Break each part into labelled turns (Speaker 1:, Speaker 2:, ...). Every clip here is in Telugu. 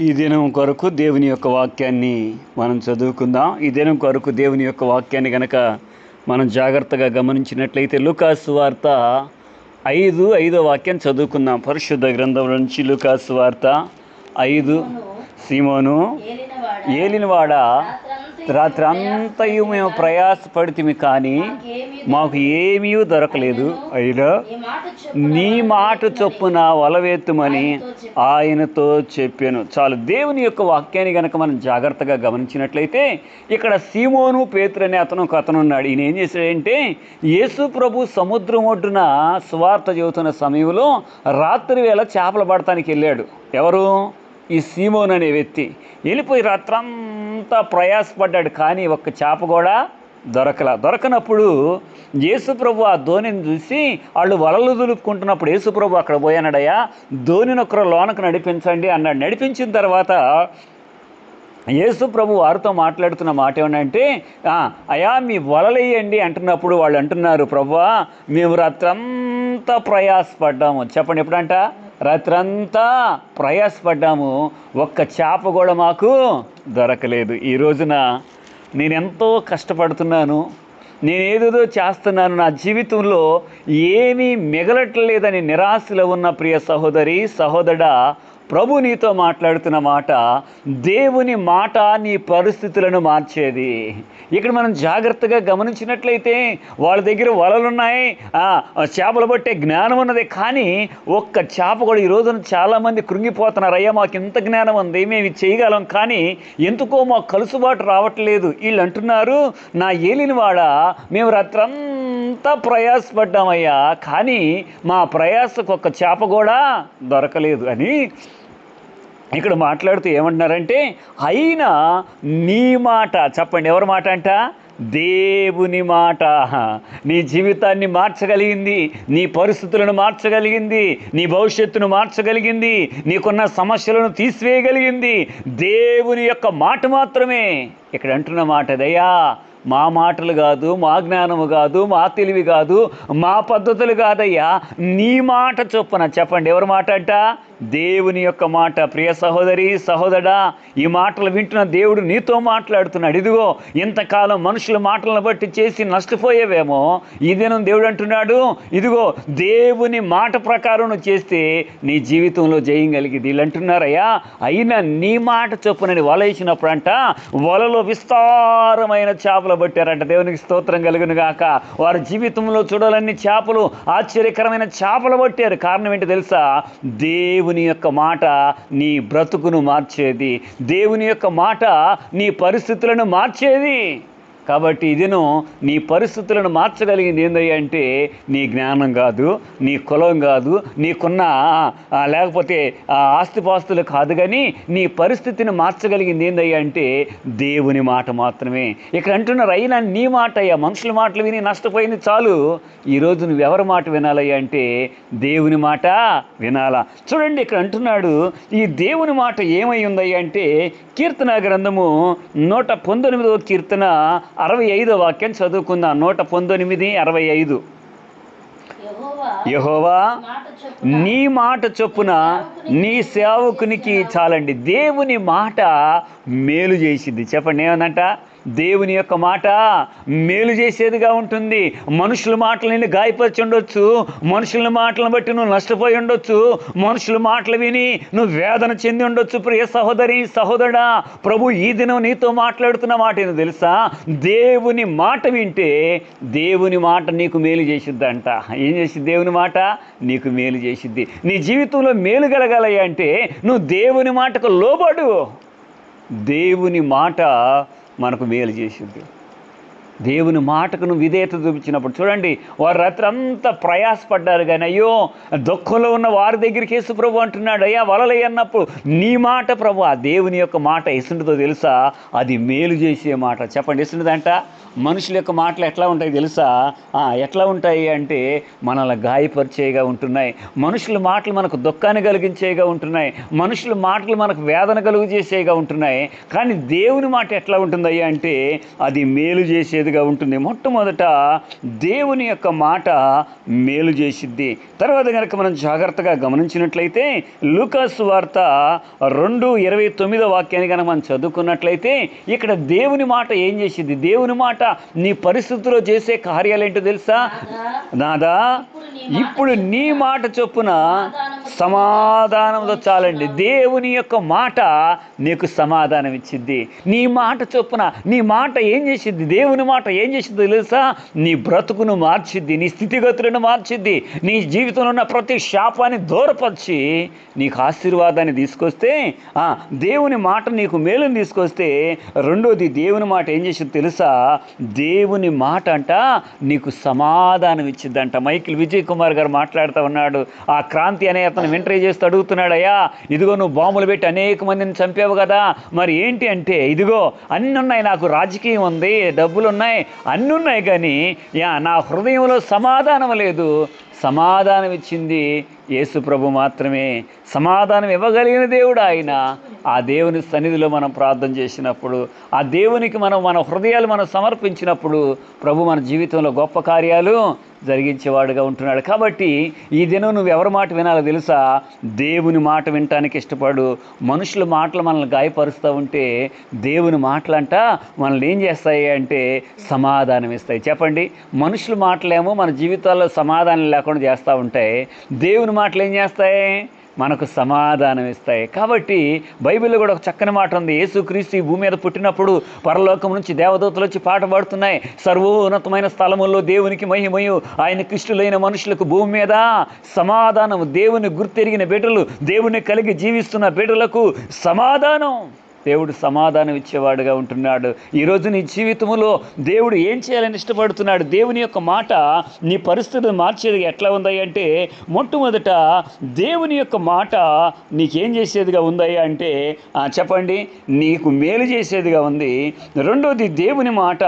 Speaker 1: ఈ దినం కొరకు దేవుని యొక్క వాక్యాన్ని మనం చదువుకుందాం. ఈ దినం కొరకు దేవుని యొక్క వాక్యాన్ని గనక మనం జాగ్రత్తగా గమనించినట్లయితే లూకాసు వార్త ఐదు ఐదో వాక్యం చదువుకుందాం. పరిశుద్ధ గ్రంథం నుంచి లూకాసు వార్త ఐదు. సీమోను ఏలినవాడ? రాత్రి అంతయు మేము ప్రయాసపడితిమి కానీ మాకు ఏమీ దొరకలేదు. అయినా నీ మాట చొప్పున వలవేత్తుమని ఆయనతో చెప్పాను. చాలు దేవుని యొక్క వాక్యాన్ని గనక మనం జాగ్రత్తగా గమనించినట్లయితే ఇక్కడ సీమోను పేతురు అనే అతను ఒక అతను ఉన్నాడు. ఈయన ఏం చేశాడంటే యేసు ప్రభు సముద్రం ఒడ్డున స్వార్థ చెబుతున్న సమయంలో రాత్రి వేళ చేపలు పడటానికి వెళ్ళాడు. ఎవరు? ఈ సీమోన్ అనే వ్యక్తి వెళ్ళిపోయి రాత్రంతా ప్రయాసపడ్డాడు కానీ ఒక్క చేప కూడా దొరకల. దొరకనప్పుడు యేసుప్రభు ఆ ధోనిని చూసి వాళ్ళు వలలు దులుపుకుంటున్నప్పుడు యేసుప్రభు అక్కడ పోయానడయ్యా ధోనిని ఒకరు లోనకు నడిపించండి అన్నాడు. నడిపించిన తర్వాత యేసు ప్రభు వారితో మాట్లాడుతున్న మాట ఏమంటే అయా మీ వలలేయండి అంటున్నప్పుడు వాళ్ళు అంటున్నారు ప్రభు మేము రాత్రంతా ప్రయాసపడ్డాము. చెప్పండి ఎప్పుడంట? రాత్రంతా ప్రయాసపడ్డాము. ఒక్క చేప కూడా మాకు దొరకలేదు. ఈ రోజున నేను ఎంతో కష్టపడుతున్నాను. నేను చేస్తున్నాను. నా జీవితంలో ఏమీ మిగలట్లేదని నిరాశలో ఉన్న ప్రియ సహోదరి సహోదరా ప్రభు నీతో మాట్లాడుతున్న మాట దేవుని మాట నీ పరిస్థితులను మార్చేది. ఇక్కడ మనం జాగ్రత్తగా గమనించినట్లయితే వాళ్ళ దగ్గర వలలున్నాయి. ఆ, చేపలు పట్టే జ్ఞానం ఉన్నది. కానీ ఒక్క చేప కూడా ఈ రోజున చాలామంది కృంగిపోతున్నారు. అయ్యా మాకు ఇంత జ్ఞానం ఉంది మేము ఇది చేయగలం? కానీ ఎందుకో మాకు కలుసుబాటు రావట్లేదు. వీళ్ళు అంటున్నారు నా ఏలినవాడ మేము రాత్రంతా ప్రయాసపడ్డామయ్యా. కానీ మా ప్రయాసకు ఒక్క చేప కూడా దొరకలేదు అని ఇక్కడ మాట్లాడుతూ ఏమంటున్నారంటే అయినా నీ మాట చెప్పండి ఎవరి మాట అంట? దేవుని మాట. నీ జీవితాన్ని మార్చగలిగింది నీ పరిస్థితులను మార్చగలిగింది నీ భవిష్యత్తును మార్చగలిగింది నీకున్న సమస్యలను తీసివేయగలిగింది. దేవుని యొక్క మాట మాత్రమే. ఇక్కడ అంటున్న మాట దయ్యా మా మాటలు కాదు మా జ్ఞానము కాదు మా తెలివి కాదు మా పద్ధతులు కాదయ్యా. నీ మాట చొప్పున చెప్పండి ఎవరి మాట అంట? దేవుని యొక్క మాట. ప్రియ సహోదరి సహోదరా ఈ మాటలు వింటున్న దేవుడు నీతో మాట్లాడుతున్నాడు. ఇదిగో ఇంతకాలం మనుషుల మాటలను బట్టి చేసి నష్టపోయేవేమో ఇదేనం దేవుడు అంటున్నాడు ఇదిగో దేవుని మాట ప్రకారం నువ్వు చేస్తే నీ జీవితంలో జయం కలిగింది. వీళ్ళు అంటున్నారయ్యా అయినా నీ మాట చొప్పునని వల వేసినప్పుడు అంట వలలో విస్తారమైన చేపలు పట్టారంట. దేవునికి స్తోత్రం కలుగును గాక. వారి జీవితంలో చూడాలన్ని చేపలు ఆశ్చర్యకరమైన చేపలు పట్టారు. కారణం ఏంటి తెలుసా? దేవుని యొక్క మాట నీ బ్రతుకును మార్చేది. దేవుని యొక్క మాట నీ పరిస్థితులను మార్చేది. కాబట్టి ఇదిను నీ పరిస్థితులను మార్చగలిగింది ఏందయ్యా అంటే నీ జ్ఞానం కాదు నీ కులం కాదు నీకున్న లేకపోతే ఆస్తిపాస్తులు కాదు కానీ నీ పరిస్థితిని మార్చగలిగింది ఏందయ్యా అంటే దేవుని మాట మాత్రమే. ఇక్కడ అంటున్నారు అయినా నీ మాట అయ్యా మనుషుల మాటలు విని నష్టపోయింది చాలు. ఈరోజు నువ్వు ఎవరి మాట వినాలయ్యా అంటే దేవుని మాట వినాలా? చూడండి ఇక్కడ అంటున్నాడు ఈ దేవుని మాట ఏమై ఉందయ్యా అంటే కీర్తన గ్రంథము నూట పంతొమ్మిదవ కీర్తన అరవై ఐదో వాక్యం చదువుకుందాం. నూట పంతొమ్మిది అరవై ఐదు. యహోవా నీ మాట చొప్పున నీ సేవకునికి చాలండి. దేవుని మాట మేలు చేసింది. చెప్పండి ఏమనంట దేవుని యొక్క మాట మేలు చేసేదిగా ఉంటుంది. మనుషుల మాటలు నిన్ను గాయపరిచి ఉండొచ్చు. మనుషుల మాటలను బట్టి నువ్వు నష్టపోయి ఉండొచ్చు. మనుషుల మాటలు విని నువ్వు వేదన చెంది ఉండొచ్చు. ప్రియ సహోదరి సహోదరా ప్రభు ఈ దినం నీతో మాట్లాడుతున్న మాట ఏందో తెలుసా? దేవుని మాట వింటే దేవుని మాట నీకు మేలు చేసిద్దంట. ఏం చేసిద్ది? దేవుని మాట నీకు మేలు చేసిద్ది. నీ జీవితంలో మేలు అంటే నువ్వు దేవుని మాటకు లోబడు. దేవుని మాట మనకు మేలు చేసిద్ది. దేవుని మాటకు నువ్వు విధేయత చూపించినప్పుడు చూడండి వారు రాత్రి అంతా ప్రయాసపడ్డారు కానీ అయ్యో దుఃఖంలో ఉన్న వారి దగ్గరికి యేసు ప్రభు అంటున్నాడు అయ్యా వలలే అన్నప్పుడు నీ మాట ప్రభు ఆ దేవుని యొక్క మాట ఎసుంటితో తెలుసా? అది మేలు చేసే మాట. చెప్పండి ఎసుంటిదంట మనుషుల యొక్క మాటలు ఎట్లా ఉంటాయి తెలుసా? ఎట్లా ఉంటాయి అంటే మనల్ని గాయపరిచేగా ఉంటున్నాయి. మనుషుల మాటలు మనకు దుఃఖాన్ని కలిగించేగా ఉంటున్నాయి. మనుషుల మాటలు మనకు వేదన కలుగు చేసేగా ఉంటున్నాయి. కానీ దేవుని మాట ఎట్లా ఉంటుందయ్యా అంటే అది మేలు చేసే చేసేదిగా ఉంటుంది. మొట్టమొదట దేవుని యొక్క మాట మేలు చేసిద్ది. తర్వాత కనుక మనం జాగ్రత్తగా గమనించినట్లయితే లూకాస్ వార్త రెండు ఇరవై తొమ్మిదో వాక్యాన్ని కనుక మనం చదువుకున్నట్లయితే ఇక్కడ దేవుని మాట ఏం చేసిద్ది? దేవుని మాట నీ పరిస్థితిలో చేసే కార్యాలు ఏంటో తెలుసా? నాదా? ఇప్పుడు నీ మాట చొప్పున సమాధానంతో చాలండి దేవుని యొక్క మాట నీకు సమాధానం ఇచ్చిద్ది. నీ మాట చొప్పున నీ మాట ఏం చేసిద్ది? దేవుని మాట ఏం చేసిద్ది తెలుసా? నీ బ్రతుకును మార్చిద్ది నీ స్థితిగతులను మార్చిద్ది. నీ జీవితంలో ఉన్న ప్రతి శాపాన్ని దూరపరిచి నీకు ఆశీర్వాదాన్ని తీసుకొస్తే ఆ, దేవుని మాట నీకు మేలుని తీసుకొస్తే రెండోది దేవుని మాట ఏం చేసింది తెలుసా? దేవుని మాట అంట నీకు సమాధానం ఇచ్చిద్దంట. మైకిల్ విజయ్ కుమార్ గారు మాట్లాడుతూ ఉన్నాడు ఆ క్రాంతి అనే అతను వెంట్రీ చేస్తూ అడుగుతున్నాడయ్యా ఇదిగో నువ్వు బాంబులు పెట్టి అనేక మందిని చంపావు కదా. మరి ఏంటి అంటే ఇదిగో అన్నీ ఉన్నాయి నాకు రాజకీయం ఉంది డబ్బులు ఉన్నాయి అన్నీ ఉన్నాయి కానీ యా నా హృదయంలో సమాధానం లేదు. సమాధానం ఇచ్చింది యేసు ప్రభు మాత్రమే. సమాధానం ఇవ్వగలిగిన దేవుడు ఆయన. ఆ దేవుని సన్నిధిలో మనం ప్రార్థన చేసినప్పుడు ఆ దేవునికి మనం మన హృదయాలు మనం సమర్పించినప్పుడు ప్రభు మన జీవితంలో గొప్ప కార్యాలు జరిగించేవాడుగా ఉంటున్నాడు. కాబట్టి ఈ దినం నువ్వు ఎవరి మాట వినాలో తెలుసా? దేవుని మాట వినటానికి ఇష్టపడు. మనుషుల మాటలు మనల్ని గాయపరుస్తూ ఉంటే దేవుని మాటలంట మనల్ని ఏం చేస్తాయి అంటే సమాధానం ఇస్తాయి. చెప్పండి. మనుషుల మాటలేమో మన జీవితాల్లో సమాధానం లేకుండా చేస్తూ ఉంటాయి. దేవుని మాటలు ఏం చేస్తాయి? మనకు సమాధానం ఇస్తాయి. కాబట్టి బైబిల్లో కూడా ఒక చక్కని మాట ఉంది. యేసుక్రీస్తు ఈ భూమి మీద పుట్టినప్పుడు పరలోకం నుంచి దేవదూతలు వచ్చి పాట పాడుతున్నాయి. సర్వోన్నతమైన స్థలముల్లో దేవునికి మహిమయు. ఆయన కృష్ణులైన మనుషులకు భూమి మీద సమాధానం దేవుని గుర్తెరిగిన బిడ్డలు దేవుని కలిగి జీవిస్తున్న బిడ్డలకు సమాధానం. దేవుడు సమాధానం ఇచ్చేవాడుగా ఉంటున్నాడు. ఈరోజు నీ జీవితంలో దేవుడు ఏం చేయాలని ఇష్టపడుతున్నాడు? దేవుని యొక్క మాట నీ పరిస్థితిని మార్చేది ఎట్లా ఉంది అంటే మొట్టమొదట దేవుని యొక్క మాట నీకేం చేసేదిగా ఉంది అంటే చెప్పండి నీకు మేలు చేసేదిగా ఉంది. రెండోది దేవుని మాట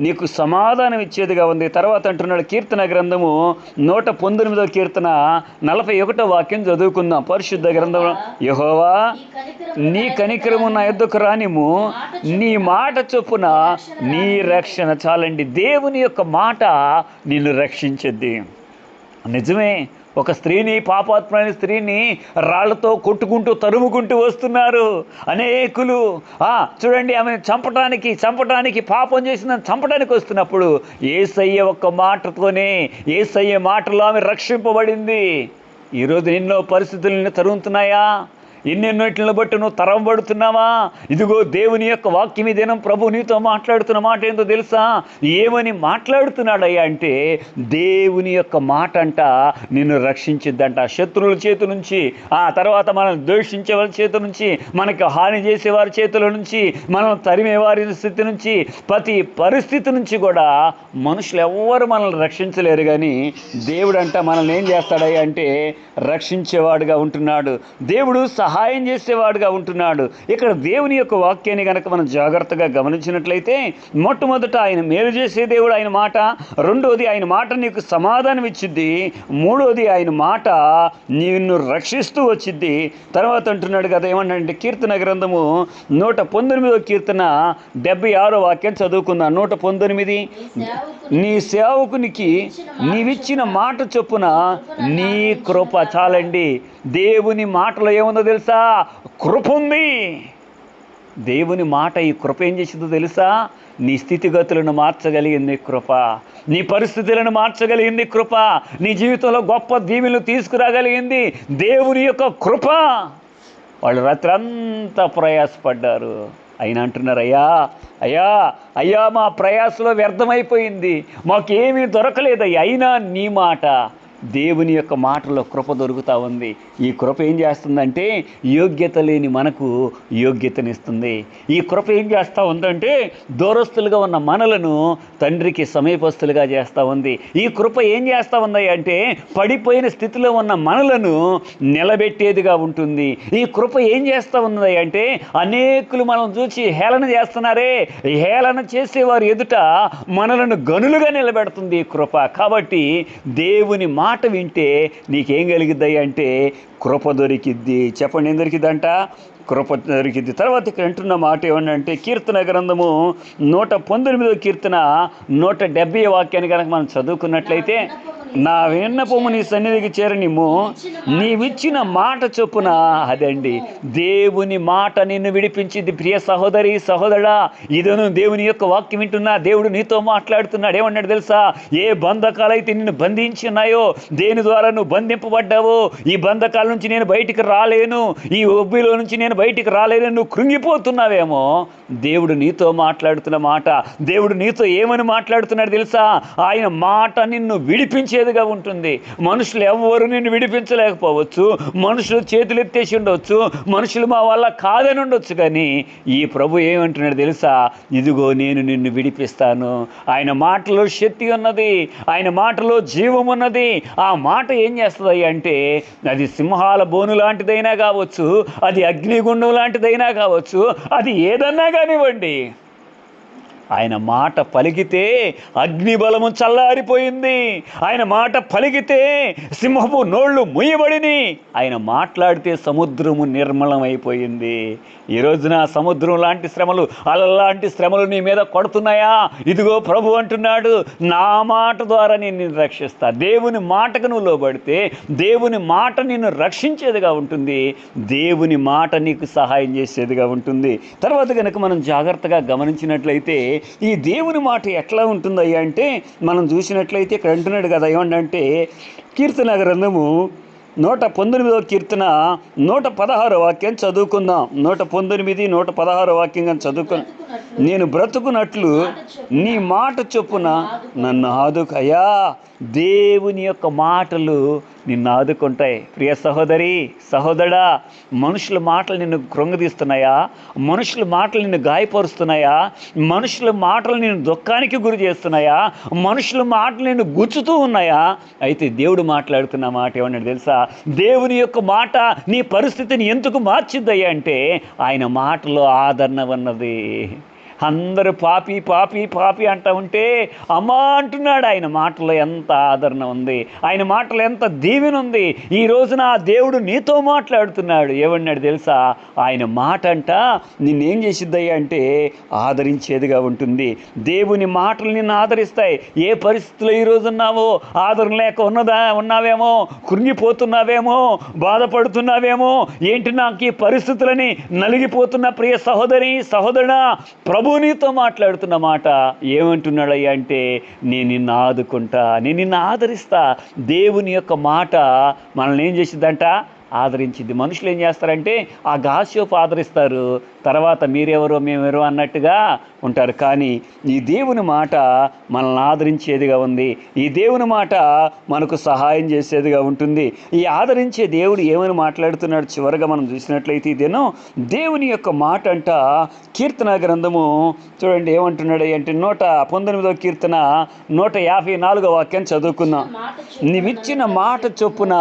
Speaker 1: నీకు సమాధానం ఇచ్చేదిగా ఉంది. తర్వాత అంటున్నాడు కీర్తన గ్రంథము నూట పంతొమ్మిదో కీర్తన నలభై ఒకటో వాక్యం చదువుకుందాం. పరిశుద్ధ గ్రంథం యహోవా నీ కనికరము నా ఎద్దుకు రానిము నీ మాట చొప్పున నీ రక్షణ చాలండి. దేవుని యొక్క మాట నిన్ను రక్షించద్ది నిజమే ఒక స్త్రీని పాపాత్మైన స్త్రీని రాళ్ళతో కొట్టుకుంటూ తరుముకుంటూ వస్తున్నారు అనేకులు. ఆ, చూడండి ఆమె చంపటానికి చంపటానికి పాపం చేసిన చంపటానికి వస్తున్నప్పుడు ఏసయ్య ఒక్క మాటతోనే ఏసయ్య మాటలో ఆమె రక్షింపబడింది. ఈరోజు ఎన్నో పరిస్థితులు తరుగుతున్నాయా ఎన్నెన్నోట్లను బట్టి నువ్వు తరవబడుతున్నావా ఇదిగో దేవుని యొక్క వాక్యం ఇదేనం ప్రభు నీతో మాట్లాడుతున్న మాట ఏంటో తెలుసా? ఏమని మాట్లాడుతున్నాడయ్యా అంటే దేవుని యొక్క మాట అంట నిన్ను రక్షించిద్దంట. శత్రువుల చేతి నుంచి ఆ తర్వాత మనం ద్వేషించే వాళ్ళ చేతి నుంచి మనకి హాని చేసే వారి చేతుల నుంచి మనం తరిమే వారి స్థితి నుంచి ప్రతి పరిస్థితి నుంచి కూడా మనుషులు ఎవ్వరు మనల్ని రక్షించలేరు కానీ దేవుడంట మనల్ని ఏం చేస్తాడయ్యా అంటే రక్షించేవాడుగా ఉంటున్నాడు. దేవుడు సహాయం చేసేవాడుగా ఉంటున్నాడు. ఇక్కడ దేవుని యొక్క వాక్యాన్ని కనుక మనం జాగ్రత్తగా గమనించినట్లయితే మొట్టమొదట ఆయన మేలు చేసే దేవుడు ఆయన మాట రెండోది ఆయన మాట నీకు సమాధానం ఇచ్చిద్ది మూడోది ఆయన మాట నిన్ను రక్షిస్తూ వచ్చిద్ది. తర్వాత అంటున్నాడు కదా ఏమంటే కీర్తన గ్రంథము నూట పంతొమ్మిదో కీర్తన డెబ్బై ఆరో వాక్యం చదువుకుందాం. నూట పంతొమ్మిది నీ సేవకునికి నీవిచ్చిన మాట చొప్పున నీ కృప చాలండి. దేవుని మాటలో ఏముందో తెలుసా? కృప ఉంది దేవుని మాట ఈ కృప ఏం చేసిందో తెలుసా? నీ స్థితిగతులను మార్చగలిగింది కృప. నీ పరిస్థితులను మార్చగలిగింది కృప. నీ జీవితంలో గొప్ప దీవెలు తీసుకురాగలిగింది దేవుని యొక్క కృప. వాళ్ళు రాత్రంతా ప్రయాసపడ్డారు. ఆయన అంటున్నారు అయ్యా అయ్యా అయ్యా మా ప్రయాసలో వ్యర్థమైపోయింది. మాకేమీ దొరకలేదయ్యా. అయినా నీ మాట దేవుని యొక్క మాటలో కృప దొరుకుతూ ఉంది. ఈ కృప ఏం చేస్తుందంటే యోగ్యత లేని మనకు యోగ్యతనిస్తుంది. ఈ కృప ఏం చేస్తూ ఉందంటే దూరస్తులుగా ఉన్న మనలను తండ్రికి సమీపస్తులుగా చేస్తూ ఉంది. ఈ కృప ఏం చేస్తూ ఉంది అంటే పడిపోయిన స్థితిలో ఉన్న మనలను నిలబెట్టేదిగా ఉంటుంది. ఈ కృప ఏం చేస్తూ ఉంది అంటే అనేకులు మనం చూసి హేళన చేస్తున్నారే. హేళన చేసేవారు ఎదుట మనలను గనులుగా నిలబెడుతుంది ఈ కృప. కాబట్టి దేవుని మా మాట వింటే నీకేం కలిగిద్ది అంటే కృప దొరికిద్ది. చెప్పండి ఏం దొరికిద్దంట? కృప దొరికింది తర్వాత ఇక్కడ అంటున్న మాట ఏమన్నంటే కీర్తన గ్రంథము నూట పంతొమ్మిదో కీర్తన నూట డెబ్బై వాక్యాన్ని కనుక మనం చదువుకున్నట్లయితే నా విన్నపము నీ సన్నిధికి చేరనిమ్ము. నీవిచ్చిన మాట చొప్పున అదండి. దేవుని మాట నిన్ను విడిపించింది ప్రియ సహోదరి సహోదరా ఇదను దేవుని యొక్క వాక్యం వింటున్నా దేవుడు నీతో మాట్లాడుతున్నాడు. ఏమన్నాడు తెలుసా? ఏ బంధకాలైతే నిన్ను బంధించి ఉన్నాయో దేని ద్వారా నువ్వు బంధింపబడ్డావో ఈ బంధకాల నుంచి నేను బయటికి రాలేను. ఈ ఒబ్బిలో నుంచి నేను బయటికి రాలేను. నువ్వు కృంగిపోతున్నావేమో. దేవుడు నీతో మాట్లాడుతున్న మాట. దేవుడు నీతో ఏమని మాట్లాడుతున్నాడు తెలుసా? ఆయన మాట నిన్ను విడిపించే చేదుగా ఉంటుంది. మనుషులు ఎవ్వరు నిన్ను విడిపించలేకపోవచ్చు. మనుషులు చేతులు ఎత్తేసి మనుషులు మా వల్ల కాదని ఉండొచ్చు కానీ ఈ ప్రభు ఏమంటున్నాడు తెలుసా? ఇదిగో నేను నిన్ను విడిపిస్తాను. ఆయన మాటలో శక్తి ఉన్నది. ఆయన మాటలో జీవం ఉన్నది. ఆ మాట ఏం చేస్తుంది అంటే అది సింహాల బోను లాంటిదైనా కావచ్చు అది అగ్నిగుండం లాంటిదైనా కావచ్చు అది ఏదన్నా కానివ్వండి. ఆయన మాట పలికితే అగ్ని బలము చల్లారిపోయింది. ఆయన మాట పలికితే సింహపు నోళ్ళు ముయ్యబడిని. ఆయన మాట్లాడితే సముద్రము నిర్మలమైపోయింది. ఈ రోజున సముద్రం లాంటి శ్రమలు అలలాంటి శ్రమలు నీ మీద కొడుతున్నాయా? ఇదిగో ప్రభు అంటున్నాడు నా మాట ద్వారా నేను రక్షిస్తా. దేవుని మాటకు నువ్వు లోబడితే దేవుని మాట నిన్ను రక్షించేదిగా ఉంటుంది. దేవుని మాట నీకు సహాయం చేసేదిగా ఉంటుంది. తర్వాత కనుక మనం జాగ్రత్తగా గమనించినట్లయితే ఈ దేవుని మాట ఎట్లా ఉంటుందయ్యా అంటే మనం చూసినట్లయితే ఇక్కడ అంటున్నాడు కదా ఏమంటే కీర్తన గ్రంథము నూట పంతొమ్మిదవ కీర్తన నూట పదహారు వాక్యం చదువుకుందాం. నూట పంతొమ్మిది నూట పదహారు వాక్యం కానీ చదువుకు నేను బ్రతుకున్నట్లు నీ మాట చొప్పున నన్ను ఆదుకయ్యా. దేవుని యొక్క మాటలు నిన్ను ఆదుకుంటాయి ప్రియ సహోదరి సహోదరా మనుషుల మాటలు నిన్ను కృంగదీస్తున్నాయా? మనుషుల మాటలు నిన్ను గాయపరుస్తున్నాయా? మనుషుల మాటలు నిన్ను దుఃఖానికి గురి చేస్తున్నాయా? మనుషుల మాటలు నిన్ను గుచ్చుతూ ఉన్నాయా? అయితే దేవుడు మాట్లాడుతున్న మాట ఏమన్నాడు తెలుసా? దేవుని యొక్క మాట నీ పరిస్థితిని ఎందుకు మార్చిద్దయ్యా అంటే ఆయన మాటలో ఆదరణ ఉన్నది. అందరూ పాపి పాపి పాపి అంటా ఉంటే అమ్మా అంటున్నాడు ఆయన మాటలో ఎంత ఆదరణ ఉంది. ఆయన మాటలో ఎంత దీవెన ఉంది. ఈ రోజున ఆ దేవుడు నీతో మాట్లాడుతున్నాడు. ఏమన్నాడు తెలుసా? ఆయన మాట అంట నిన్నేం చేసిద్దయ్యా అంటే ఆదరించేదిగా ఉంటుంది. దేవుని మాటలు నిన్ను ఆదరిస్తాయి. ఏ పరిస్థితిలో ఈ రోజు ఉన్నావో? ఆదరణ లేక ఉన్నదా? ఉన్నావేమో? కృంగిపోతున్నావేమో? బాధపడుతున్నావేమో? ఏంటి నాకు ఈ పరిస్థితులని నలిగిపోతున్న ప్రియ సహోదరి సహోదరుడా? ప్రభు నీతో మాట్లాడుతున్న మాట ఏమంటున్నాడయ్యా అంటే నేను నిన్ను ఆదుకుంటా నేను నిన్ను ఆదరిస్తా. దేవుని యొక్క మాట మనల్ని ఏం చేసిద్దంట? ఆదరించింది. మనుషులు ఏం చేస్తారంటే ఆ గాస్యోపు ఆదరిస్తారు. తర్వాత మీరెవరో మేమెవరో అన్నట్టుగా ఉంటారు. కానీ ఈ దేవుని మాట మనల్ని ఆదరించేదిగా ఉంది. ఈ దేవుని మాట మనకు సహాయం చేసేదిగా ఉంటుంది. ఈ ఆదరించే దేవుడు ఏమని మాట్లాడుతున్నాడు? చివరగా మనం చూసినట్లయితే ఇదేనో దేవుని యొక్క మాట అంట కీర్తన గ్రంథము చూడండి ఏమంటున్నాడు అంటే నూట పంతొమ్మిదో కీర్తన నూట యాభై నాలుగో వాక్యం చదువుకుందాం. నీవిచ్చిన మాట చొప్పున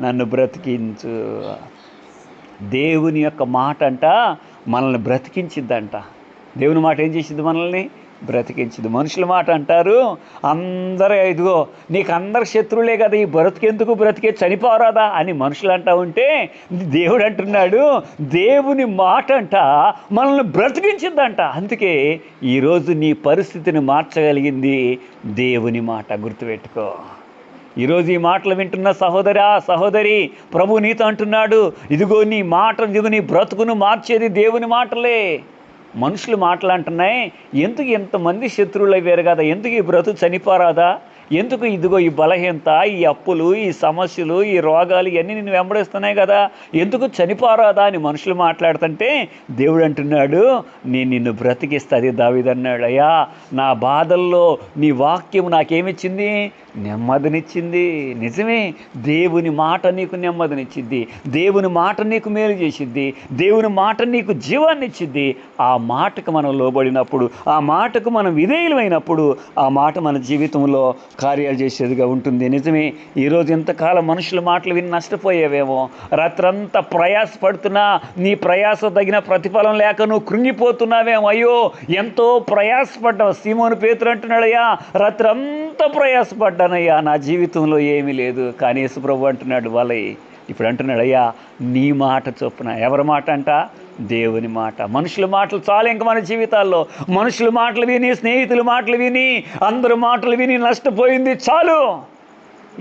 Speaker 1: నన్ను బ్రతికించు. దేవుని యొక్క మాట అంట మనల్ని బ్రతికించిద్దంట. దేవుని మాట ఏం చేసింది మనల్ని? బ్రతికించింది మనుషుల మాట అంటారు అందరూ ఇదిగో నీకు అందరు శత్రువులే కదా ఈ బ్రతికెందుకు బ్రతికే చనిపోరాదా అని మనుషులు అంటా ఉంటే దేవుడు అంటున్నాడు దేవుని మాట అంట మనల్ని బ్రతికించిందంట అందుకే ఈరోజు నీ పరిస్థితిని మార్చగలిగింది దేవుని మాట గుర్తుపెట్టుకో. ఈరోజు ఈ మాటలు వింటున్న సహోదరా సహోదరి ప్రభు నీతో అంటున్నాడు ఇదిగో నీ మాట ఇదిగో నీ బ్రతుకును మార్చేది దేవుని మాటలే. మనుషులు మాట్లాడుతున్నాయి ఎందుకు ఎంతమంది శత్రువులు అయ్యారు కదా? ఎందుకు ఈ బ్రతుకు చనిపోరాదా? ఎందుకు ఇదిగో ఈ బలహీనత ఈ అప్పులు ఈ సమస్యలు ఈ రోగాలు ఇవన్నీ నిన్ను వెంబడిస్తున్నాయి కదా? ఎందుకు చనిపోరాదా అని మనుషులు మాట్లాడుతుంటే దేవుడు అంటున్నాడు నేను నిన్ను బ్రతికిస్తుంది దావిదన్నాడు అయ్యా నా బాధల్లో నీ వాక్యం నాకేమిచ్చింది? నెమ్మదినిచ్చింది. నిజమే దేవుని మాట నీకు నెమ్మదినిచ్చింది. దేవుని మాట నీకు మేలు చేసిద్ది. దేవుని మాట నీకు జీవాన్ని ఇచ్చిద్ది. ఆ మాటకు మనం లోబడినప్పుడు ఆ మాటకు మనం విధేయులమైనప్పుడు ఆ మాట మన జీవితంలో కార్యాలు చేసేదిగా ఉంటుంది. నిజమే ఈరోజు ఇంతకాలం మనుషుల మాటలు విని నష్టపోయేవేమో. రాత్రంతా ప్రయాసపడుతున్నా నీ ప్రయాస తగిన ప్రతిఫలం లేక నువ్వు కృంగిపోతున్నావేమో. అయ్యో ఎంతో ప్రయాసపడ్డావు సీమోను పేతురు అంటున్నాడయ్యా రాత్రంతా ప్రయాసపడ్డానయ్యా నా జీవితంలో ఏమీ లేదు. కానీ యేసుప్రభు అంటున్నాడు వాళ్ళయి ఇప్పుడు అంటున్నాడు అయ్యా నీ మాట చొప్పున. ఎవరి మాట అంట? దేవుని మాట. మనుషుల మాటలు చాలు ఇంక మన జీవితాల్లో. మనుషుల మాటలు విని స్నేహితుల మాటలు విని అందరి మాటలు విని నష్టపోయింది చాలు.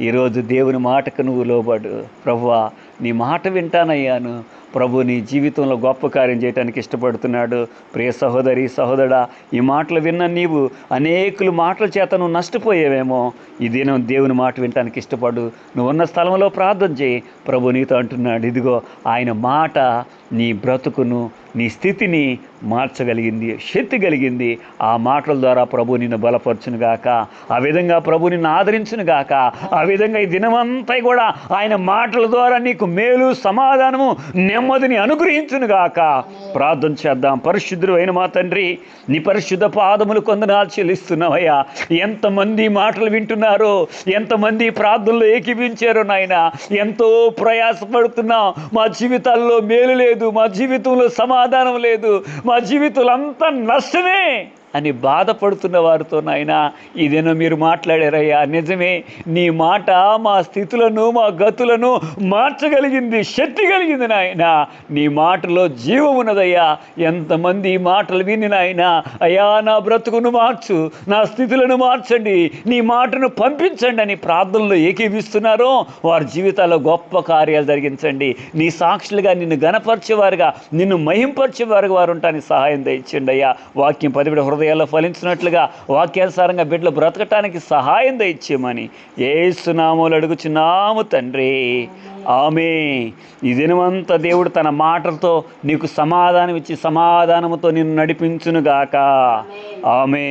Speaker 1: ఈరోజు దేవుని మాటకు నువ్వు లోబడు. ప్రవ్వా నీ మాట వింటానయ్యాను. ప్రభు నీ జీవితంలో గొప్ప కార్యం చేయడానికి ఇష్టపడుతున్నాడు. ప్రియ సహోదరి సహోదరా ఈ మాటలు విన్న నీవు అనేకులు మాటల చేత నువ్వు నష్టపోయేవేమో. ఈ దినం దేవుని మాట వినటానికి ఇష్టపడు. నువ్వు ఉన్న స్థలంలో ప్రార్థన చేయి. ప్రభు నీతో అంటున్నాడు ఇదిగో ఆయన మాట నీ బ్రతుకును నీ స్థితిని మార్చగలిగింది శక్తి కలిగింది ఆ మాటల ద్వారా ప్రభు నిన్ను బలపరచునుగాక ఆ విధంగా ప్రభు నిన్ను ఆదరించునుగాక ఆ విధంగా ఈ దినమంతా కూడా ఆయన మాటల ద్వారా నీకు మేలు సమాధానము నెమ్మదిని అనుగ్రహించునుగాక. ప్రార్థన చేద్దాం. పరిశుద్ధుడు అయిన మా తండ్రి నీ పరిశుద్ధ పాదములు కొందనాలు చెల్లిస్తున్నావయ్యా. ఎంతమంది మాటలు వింటున్నారో ఎంతమంది ప్రార్థనలు ఏకీపించారో నాయన. ఎంతో ప్రయాసపడుతున్నాం. మా జీవితాల్లో మేలు లేదు మా జీవితంలో సమాధానం లేదు. మా జీవితంలో అంతా నష్టమే. అని బాధపడుతున్న వారితో నాయన ఇదేనో మీరు మాట్లాడారయ్యా. నిజమే నీ మాట మా స్థితులను మా గతులను మార్చగలిగింది శక్తి కలిగింది నాయన. నీ మాటలో జీవం ఉన్నదయ్యా. ఎంతమంది మాటలు విని నాయన అయ్యా నా బ్రతుకును మార్చు నా స్థితులను మార్చండి నీ మాటను పంపించండి అని ప్రార్థనలో ఏకీవిస్తున్నారో వారి జీవితాల్లో గొప్ప కార్యాలు జరిగించండి. నీ సాక్షులుగా నిన్ను గణపరిచేవారుగా నిన్ను మహింపరిచేవారుగా వారు ఉంటానికి సహాయం దయచండి అయ్యా. వాక్యం పదివిడ హృదయాల్లో ఫలించినట్లుగా వాక్యానుసారంగా బిడ్డలు బ్రతకటానికి సహాయం దయచేయమని ఏసునామూలు అడుగుచున్నాము తండ్రి. ఆమె ఈ దినమంతా దేవుడు తన మాటలతో నీకు సమాధానం ఇచ్చి సమాధానముతో నిన్ను నడిపించునుగాక. ఆమె